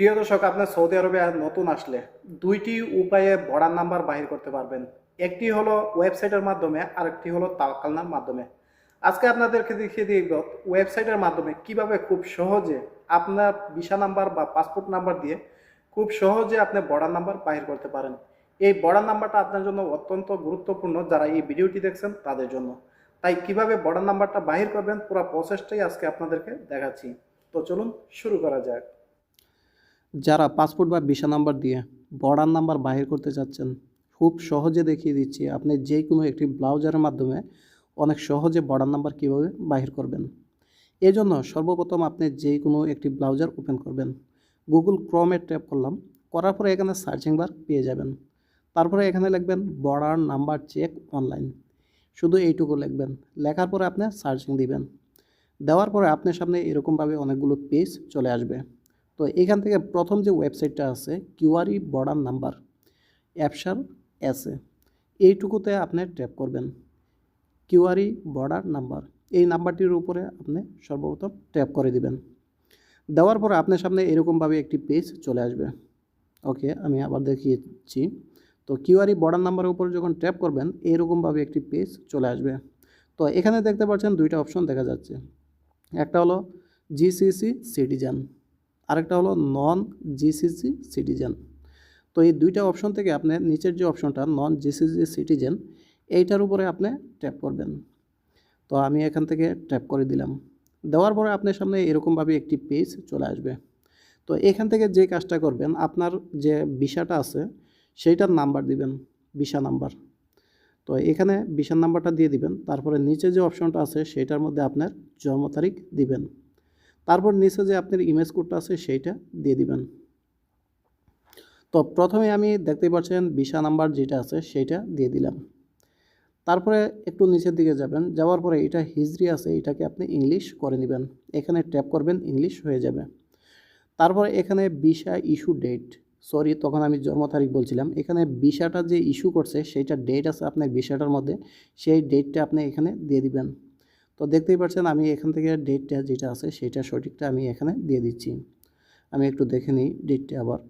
প্রিয় দর্শক, আপনার সৌদি আরবে নতুন আসলে। দুইটি উপায়ে বর্ডার নাম্বার বাহির করতে পারবেন। একটি হলো ওয়েবসাইটের মাধ্যমে, আরেকটি হলো তাওয়াক্কালনার মাধ্যমে। আজকে আপনাদেরকে দেখিয়ে দিব ওয়েবসাইটের মাধ্যমে কীভাবে খুব সহজে আপনার ভিসা নাম্বার বা পাসপোর্ট নাম্বার দিয়ে খুব সহজে আপনি বর্ডার নাম্বার বাহির করতে পারেন। এই বর্ডার নাম্বারটা আপনার জন্য অত্যন্ত গুরুত্বপূর্ণ যারা এই ভিডিওটি দেখছেন তাদের জন্য। তাই কীভাবে বর্ডার নাম্বারটা বাহির করবেন, পুরো প্রসেসটাই আজকে আপনাদেরকে দেখাচ্ছি। তো চলুন শুরু করা যাক। যারা পাসপোর্ট বা ভিসা নাম্বার দিয়ে বর্ডার নাম্বার বাহির করতে চাচ্ছেন, খুব সহজে দেখিয়ে দিচ্ছি আপনি যে কোনো একটি ব্লাউজারের মাধ্যমে অনেক সহজে বর্ডার নাম্বার কীভাবে বাহির করবেন। এই জন্য সর্বপ্রথম আপনি যে কোনো একটি ব্লাউজার ওপেন করবেন। গুগল ক্রমে ট্যাপ করলাম, করার পরে এখানে সার্চিং বার পেয়ে যাবেন। তারপরে এখানে লিখবেন বর্ডার নাম্বার চেক অনলাইন। শুধু এইটুকু লিখবেন, লেখার পরে আপনি সার্চিং দিবেন। দেওয়ার পরে আপনার সামনে এরকমভাবে অনেকগুলো পেজ চলে আসবে। তো এখান থেকে প্রথম যে ওয়েবসাইটটা আছে, কিউআরই বর্ডার নাম্বার অ্যাপসার এসে, এইটুকুতে আপনি ট্যাপ করবেন। কিউআরই বর্ডার নাম্বার, এই নাম্বারটির উপরে আপনি সর্বপ্রথম ট্যাপ করে দিবেন। দেওয়ার পরে আপনার সামনে এরকমভাবে একটি পেজ চলে আসবে। ওকে, আমি আবার দেখিয়েছি। তো কিউআরই বর্ডার নাম্বারের উপর যখন ট্যাপ করবেন এইরকমভাবে একটি পেজ চলে আসবে। তো এখানে দেখতে পাচ্ছেন দুইটা অপশন দেখা যাচ্ছে। একটা হলো জিসিসি সিটিজেন আরেকটা হলো নন জিসিসি সিটিজেন তো এই দুইটা অপশন থেকে আপনি নিচের যে অপশনটা নন জিসিসি সিটিজেন এইটার উপরে আপনি ট্যাপ করবেন। তো আমি এখান থেকে ট্যাপ করে দিলাম। দেওয়ার পরে আপনার সামনে এরকমভাবে একটি পেজ চলে আসবে। তো এখান থেকে যে কাজটা করবেন, আপনার যে ভিসাটা আছে, সেইটার নাম্বার দিবেন, ভিসা নাম্বার। তো এখানে ভিসার নাম্বারটা দিয়ে দিবেন, তারপরে নিচে যে অপশনটা আছে সেটার মধ্যে আপনার জন্ম তারিখ দিবেন। তারপর নিচে যে আপনার ইমেজ কোডটা আছে সেইটা দিয়ে দিবেন। তো প্রথমে আমি দেখতে পাচ্ছেন ভিসা নাম্বার যেটা আছে সেইটা দিয়ে দিলাম। তারপরে একটু নিচের দিকে যাবেন, যাওয়ার পরে এটা হিজরি আছে, এটাকে আপনি ইংলিশ করে নেবেন। এখানে ট্যাপ করবেন ইংলিশ হয়ে যাবে। তারপরে এখানে ভিসা ইস্যু ডেট সরি তখন আমি জন্ম তারিখ বলছিলাম। এখানে ভিসাটা যে ইস্যু করছে, সেইটা ডেট আছে আপনার ভিসাটার মধ্যে, সেই ডেটটা আপনি এখানে দিয়ে দিবেন। তো দেখতেই পাচ্ছেন আমি এখান থেকে ডেটটা যেটা আছে সেটা সঠিকটা আমি এখানে দিয়ে দিচ্ছি। আমি একটু দেখে নিই ডেটটা আবার।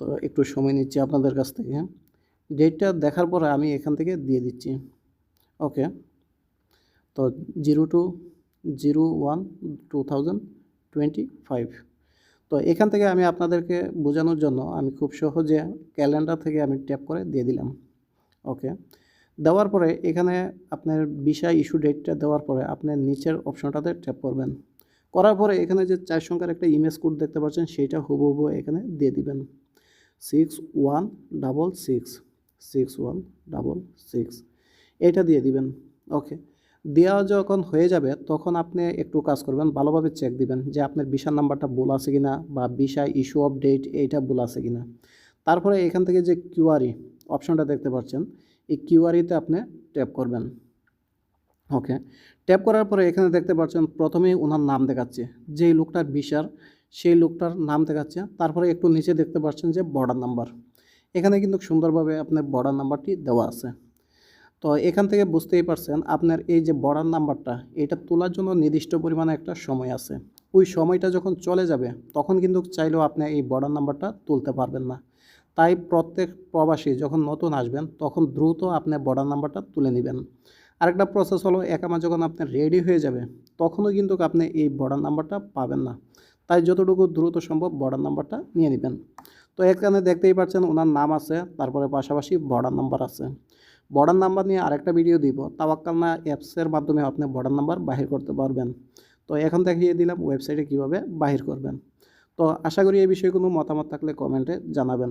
তো একটু সময় নিচ্ছি আপনাদের কাছ থেকে। ডেটটা দেখার পরে আমি এখান থেকে দিয়ে দিচ্ছি। ওকে তো zero two zero one two thousand twenty five তো এখান থেকে আমি আপনাদেরকে বোঝানোর জন্য আমি খুব সহজে ক্যালেন্ডার থেকে আমি ট্যাপ করে দিয়ে দিলাম। ওকে দেওয়ার পরে এখানে আপনার ভিসা ইস্যু ডেটটা দেওয়ার পরে আপনার নিচের অপশনটাতে ট্যাপ করবেন। করার পরে এখানে যে চার সংখ্যার একটা ইমেজ কোড দেখতে পাচ্ছেন সেইটা হুবহু এখানে দিয়ে দিবেন। Six one double six six one double six এটা দিয়ে দিবেন। ওকে দেওয়া যখন হয়ে যাবে, তখন আপনি একটু কাজ করবেন, ভালোভাবে চেক দিবেন যে আপনার ভিসার নাম্বারটা ভুল আছে কিনা বা ভিসা ইস্যু অফ ডেট এইটা ভুল আছে কিনা। তারপরে এখান থেকে যে কিউআরই অপশনটা দেখতে পাচ্ছেন এই কিউআরিতে আপনি ট্যাপ করবেন। ওকে, ট্যাপ করার পরে এখানে দেখতে পাচ্ছেন প্রথমেই ওনার নাম দেখাচ্ছে। যেই লোকটার ভিসার সেই লোকটার নাম দেখাচ্ছে। তারপরে একটু নিচে দেখতে পাচ্ছেন যে বর্ডার নাম্বার এখানে কিন্তু সুন্দরভাবে আপনার বর্ডার নাম্বারটি দেওয়া আছে। তো এখান থেকে বুঝতেই পারছেন আপনার এই যে বর্ডার নাম্বারটা এটা তোলার জন্য নির্দিষ্ট পরিমাণে একটা সময় আছে। ওই সময়টা যখন চলে যাবে, তখন কিন্তু চাইলেও আপনি এই বর্ডার নাম্বারটা তুলতে পারবেন না। তাই প্রত্যেক প্রবাসী যখন নতুন আসবেন, তখন দ্রুত আপনি বর্ডার নাম্বারটা তুলে নেবেন। আরেকটা প্রসেস হলো, একামা যখন আপনার রেডি হয়ে যাবে, তখনও কিন্তু আপনি এই বর্ডার নাম্বারটা পাবেন না। তাই যতটুকু দ্রুত সম্ভব বর্ডার নাম্বারটা নিয়ে নেবেন। তো এখানে দেখতেই পাচ্ছেন, ওনার নাম আছে, তারপরে পাশাপাশি বর্ডার নাম্বার আছে। বর্ডার নাম্বার নিয়ে আরেকটা ভিডিও দিব, তাওয়াক্কালনা অ্যাপসের মাধ্যমে আপনি বর্ডার নাম্বার বাহির করতে পারবেন। তো এখন দেখিয়ে দিলাম ওয়েবসাইটে কীভাবে বাহির করবেন। তো আশা করি এই বিষয়ে কোনো মতামত থাকলে কমেন্টে জানাবেন।